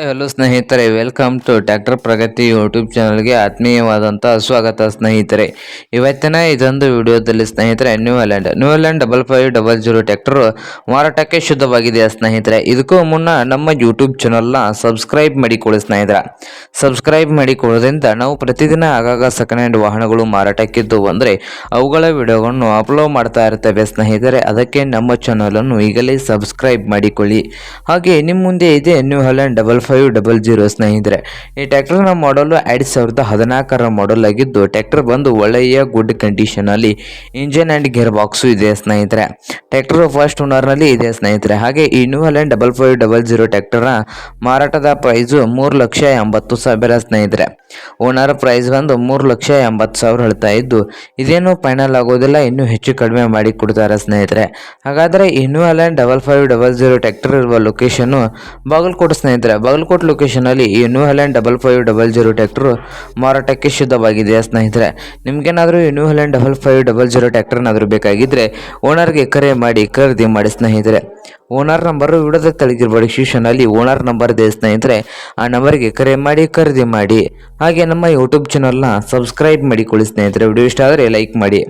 Hello ಸ್ನೇಹಿತರೆ, welcome to tractor Pragathi YouTube ಚಾನಲ್ಗೆ ಆತ್ಮೀಯವಾದಂಥ ಸ್ವಾಗತ ಸ್ನೇಹಿತರೆ. ಇವತ್ತಿನ ಇದೊಂದು ವಿಡಿಯೋದಲ್ಲಿ ಸ್ನೇಹಿತರೆ new Holland new Holland double five double zero tractor ಮಾರಾಟಕ್ಕೆ ಶುದ್ಧವಾಗಿದೆ ಸ್ನೇಹಿತರೆ. ಇದಕ್ಕೂ ಮುನ್ನ ನಮ್ಮ ಯೂಟ್ಯೂಬ್ ಚಾನಲ್ನ ಸಬ್ಸ್ಕ್ರೈಬ್ ಮಾಡಿಕೊಳ್ಳಿ ಸ್ನೇಹಿತರೆ. ಸಬ್ಸ್ಕ್ರೈಬ್ ಮಾಡಿಕೊಳ್ಳೋದ್ರಿಂದ ನಾವು ಪ್ರತಿದಿನ ಆಗಾಗ ಸೆಕೆಂಡ್ ಹ್ಯಾಂಡ್ ವಾಹನಗಳು ಮಾರಾಟಕ್ಕಿದ್ದು ಅಂದರೆ ಅವುಗಳ ವಿಡಿಯೋಗಳನ್ನು ಅಪ್ಲೋಡ್ ಮಾಡ್ತಾ ಇರ್ತೇವೆ ಸ್ನೇಹಿತರೆ. ಅದಕ್ಕೆ ನಮ್ಮ ಚಾನಲನ್ನು ಈಗಲೇ ಸಬ್ಸ್ಕ್ರೈಬ್ ಮಾಡಿಕೊಳ್ಳಿ. ಹಾಗೆ ನಿಮ್ಮ ಮುಂದೆ ಇದೆ new Holland double five double zero ಸ್ನೇಹಿತರೆ, ಈ ಟ್ಯಾಕ್ಟರ್ನ ಮಾಡಲು ಎರಡು ಸಾವಿರದ ಹದಿನಾಲ್ಕರ ಮಾಡಲ್ ಆಗಿದ್ದು ಟ್ಯಾಕ್ಟರ್ ಬಂದು ಒಳ್ಳೆಯ ಗುಡ್ ಕಂಡೀಷನಲ್ಲಿ ಇಂಜಿನ್ ಆ್ಯಂಡ್ ಗೇರ್ ಬಾಕ್ಸು ಇದೆ ಸ್ನೇಹಿತರೆ. ಟ್ಯಾಕ್ಟರ್ ಫಸ್ಟ್ ಓನರ್ನಲ್ಲಿ ಇದೆ ಸ್ನೇಹಿತರೆ. ಹಾಗೆ ಈ new Holland double five double zero ಟ್ಯಾಕ್ಟರ್ನ ಮಾರಾಟದ ಪ್ರೈಸು ಮೂರು ಲಕ್ಷ ಎಂಬತ್ತು ಸಾವಿರ ಸ್ನೇಹಿತರೆ. ಓನರ್ ಪ್ರೈಸ್ ಬಂದು ಮೂರು ಲಕ್ಷ ಎಂಬತ್ತು ಸಾವಿರ ಹೇಳ್ತಾ ಇದ್ದು, ಇದೇನು ಫೈನಲ್ ಆಗೋದಿಲ್ಲ, ಇನ್ನೂ ಹೆಚ್ಚು ಕಡಿಮೆ ಮಾಡಿ ಕೊಡ್ತಾರೆ ಸ್ನೇಹಿತರೆ. ಹಾಗಾದರೆ new Holland double five double zero tractor ಇರುವ ಲೊಕೇಶನ್ನು ಬಾಗಲಕೋಟೆ ಸ್ನೇಹಿತರೆ. ಬಾಗಲಕೋಟೆ ಲೊಕೇಶನಲ್ಲಿ ಈ new Holland double five double zero tractor ಮಾರಾಟಕ್ಕೆ ಶುದ್ಧವಾಗಿದೆ ಸ್ನೇಹಿತರೆ. ನಿಮಗೇನಾದರೂ ಈ new Holland double five double zero ಟ್ಯಾಕ್ಟರ್ನಾದರೂ ಬೇಕಾಗಿದ್ದರೆ ಓನರ್ಗೆ ಕರೆ ಮಾಡಿ, ಖರೀದಿ ಮಾಡಿ ಸ್ನೇಹಿತರೆ. ಓನರ್ ನಂಬರು ವಿಡದ ತೆಳಗಿರುವ ಡಿಸ್ಕ್ರಿಪ್ಷನಲ್ಲಿ ಓನರ್ ನಂಬರ್ ಇದೆ ಸ್ನೇಹಿತರೆ. ಆ ನಂಬರ್ಗೆ ಕರೆ ಮಾಡಿ, ಖರೀದಿ ಮಾಡಿ. ಹಾಗೆ ನಮ್ಮ ಯೂಟ್ಯೂಬ್ ಚಾನಲ್ನ ಸಬ್ಸ್ಕ್ರೈಬ್ ಮಾಡಿಕೊಳ್ಳಿ ಸ್ನೇಹಿತರೆ. ವಿಡಿಯೋ ಇಷ್ಟ ಆದರೆ ಲೈಕ್ ಮಾಡಿ.